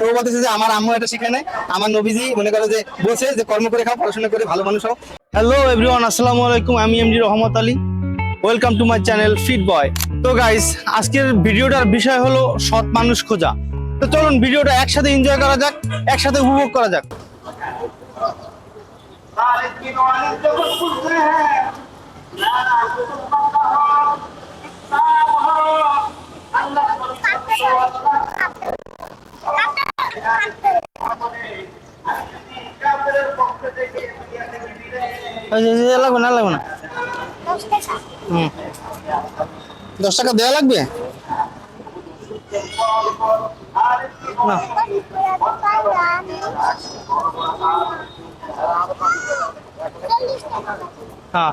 ও বলতেছে যে আমার আম্মু এটা আমার নবীজি মনে করো যে বলছে যে কর্ম করে খাও পড়াশোনা করে ভালো মানুষ হও। হ্যালো এভরিওয়ান আসসালামু আলাইকুম। আমি MD Rahmat Ali. Welcome to my channel fit boy তো গাইস আজকের ভিডিওটার বিষয় হলো সৎ মানুষ খোঁজা। তো চলুন ভিডিওটা একসাথে এনজয় করা যাক একসাথে উপভোগ করা যাক এই যে- যে- যে লাগবে না লাগবে না। দশ টাকা দেওয়া লাগবে? হ্যাঁ।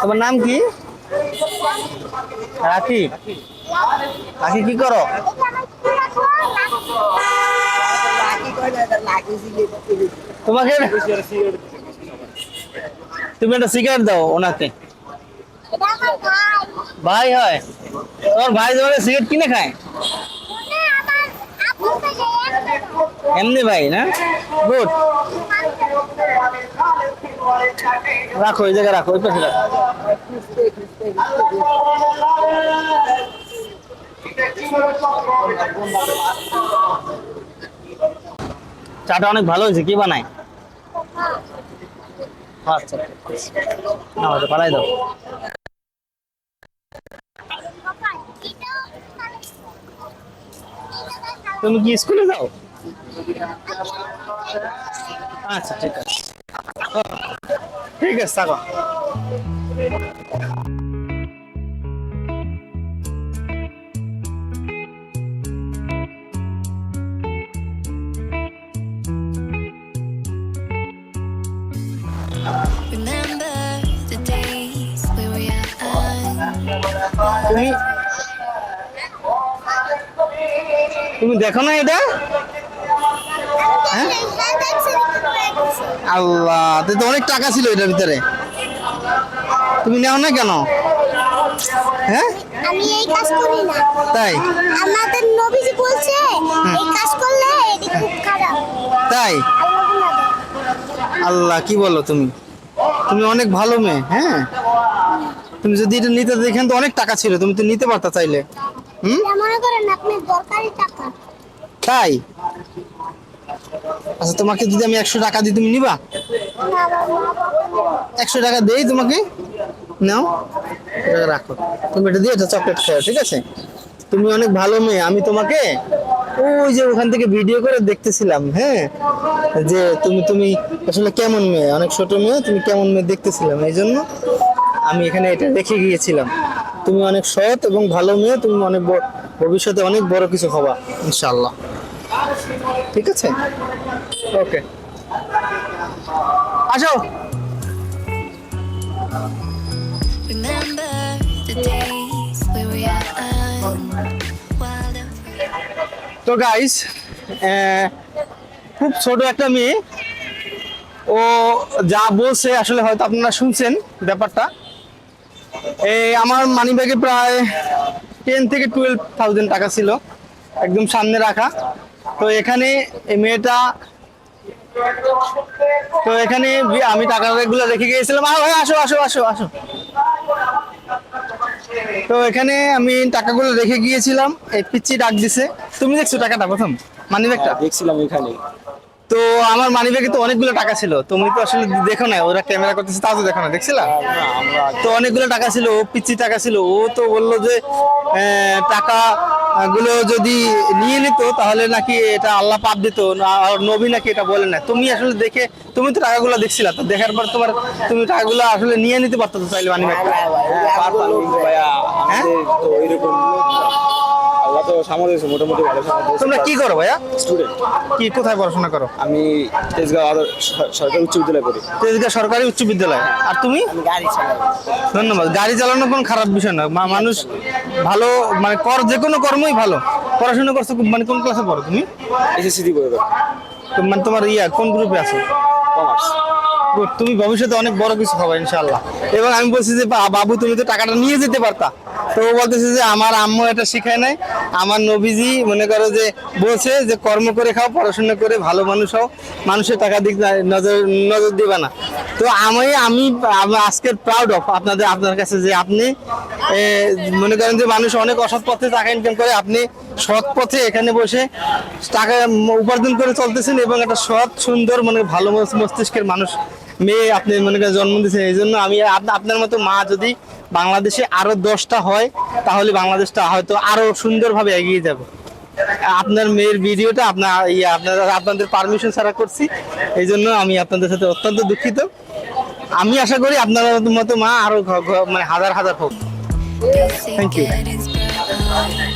তোমার নাম কি? রাখি রাখি কি করো? তোমাকে তুমি একটা সিগারেট দাও ওনাকে। ভাই হয়। তোমার ভাই তোমাকে সিগারেট কিনে খায়? এমনি ভাই না? গুড রাখো, এই জায়গায় রাখো, ওই পাশে রাখো। চাটা অনেক ভালো হয়েছে, কি বানায়? আচ্ছা পালাই দাও। তুমি কি স্কুলে যাও? আচ্ছা ঠিক আছে। ঠিক আছে থাকো Remember the days we were young. তুমি তুমি দেখো না এটা হ্যাঁ আল্লাহ তো তো অনেক টাকা ছিল এটার ভিতরে। তুমি নেও না কেন? হ্যাঁ? আমি এই কাজ করি না। তাই? আমাদের নবীজি বলছে এই কাজ করলে এটি খুব খারাপ। তাই? আল্লাহ কি বলো তুমি? তুমি অনেক ভালো মেয়ে হ্যাঁ? তুমি যদি এটা নিতে দেখেন তো অনেক টাকা ছিল তুমি তো নিতে পারতা চাইলে। হুম? মনে করেন আপনার দরকারি টাকা। তাই? আচ্ছা তোমাকে যদি আমি একশো টাকা দিই, তুমি নিবা? একশো টাকা দেই তোমাকে? নাও। এটা রাখো। তুমি এটা দিয়ে একটা চকলেট খাও, ঠিক আছে? তুমি অনেক ভালো মেয়ে, আমি তোমাকে ওই যে ওখান থেকে ভিডিও করে দেখতেছিলাম হ্যাঁ? যে তুমি তুমি আসলে কেমন মেয়ে? অনেক ছোট মেয়ে, তুমি কেমন মেয়ে দেখতেছিলাম? এই জন্য আমি এখানে এটা রেখে গিয়েছিলাম। তুমি অনেক সৎ এবং ভালো মেয়ে, তুমি অনেক ভবিষ্যতে অনেক বড় কিছু হবা ইনশাল্লাহ ঠিক আছে? ওকে আসো. তো গাইস খুব ছোট একটা মেয়ে। ও যা বলছে আসলে হয়তো আপনারা শুনছেন ব্যাপারটা। এই আমার মানি ব্যাগে প্রায় টেন থেকে টুয়েলভ থাউজেন্ড টাকা ছিল। একদম সামনে রাখা। তো এখানে এই মেয়েটা তো এখানে আমি টাকাগুলো রেখে গিয়েছিলাম। আসো আসো আসো আসো। তো এখানে আমি টাকাগুলো রেখে গিয়েছিলাম। এই পিচ্ছি ডাক দিছে। তুমি দেখছ টাকাটা প্রথম? মানি ব্যাগটা দেখছিলাম এখানে তো আমার মানি ব্যাগে তো অনেকগুলো টাকা ছিল। তুমি তো আসলে দেখো না ওরা ক্যামেরা করতেছে তাও তো দেখো না দেখছিলা? তো অনেকগুলো টাকা ছিল ও পিচ্ছি টাকা ছিল। ও তো বলল যে টাকা গুলো যদি নিয়ে নিত তাহলে নাকি এটা আল্লাহ পাপ দিত আর নবী নাকি এটা বলে না। তুমি আসলে দেখে তুমি তো টাকাগুলো দেখছিলা তো দেখার পর তোমার তুমি টাকাগুলো আসলে নিয়ে নিতে পারতো তো চাইলে মানি হ্যাঁ? আমাদের তো সামনে দিয়েছে মোটামুটি ভালো সামনে তোমরা কি করো ভাইয়া? স্টুডেন্ট কি কোথায় পড়াশোনা করো? আমি তেজগাঁও সরকারি উচ্চ বিদ্যালয় পড়ি। তেজগাঁ সরকারি উচ্চ বিদ্যালয়। আর তুমি? গাড়ি চালাই। ধন্যবাদ। গাড়ি চালানো কোনো খারাপ বিষয় না। মা- মানুষ ভালো মানে কর যে কোনো কর্মই ভালো। পড়াশোনা করছ মানে কোন ক্লাসে পড়ো তুমি? এসএসসি দিব এবার তো মানে তোমার ইয়া কোন গ্রুপে আছো? কমার্স Good, তুমি ভবিষ্যতে অনেক বড় কিছু হবে ইনশাল্লাহ এবং আমি বলছি যে বা- বাবু তুমি তো টাকাটা নিয়ে যেতে পারতা। তো বলতেছে যে, আমার আম্মু এটা শিখায় নাই। আমার নবীজি মনে করো যে, বলছে যে, কর্ম করে খাও, পড়াশোনা করে ভালো মানুষ হও। মানুষের টাকা দিক নজর নজর দিবা না। তো আমি আমি আজকে প্রাউড অফ আপনাদের আপনার কাছে যে, আপনি মনে করেন যে, মানুষ অনেক অসৎ পথে টাকা ইনকাম করে। আপনি সৎ পথে এখানে বসে টাকা উপার্জন করে চলতেছেন এবং একটা সৎ সুন্দর মানে ভালো মস্তিষ্কের মানুষ মেয়ে আপনি মনে করেন জন্ম দিয়েছেন এই জন্য আমি আপনার মতো মা যদি বাংলাদেশে আরও দশটা হয় তাহলে বাংলাদেশটা হয়তো আরও সুন্দরভাবে এগিয়ে যাবে। আপনার মেয়ের ভিডিওটা আপনার ইয়ে আপনারা আপনাদের পারমিশন ছাড়া করছি এই জন্য আমি আপনাদের সাথে অত্যন্ত দুঃখিত। আমি আশা করি আপনার মতো মা আরও মানে হাজার হাজার হোক। Thank think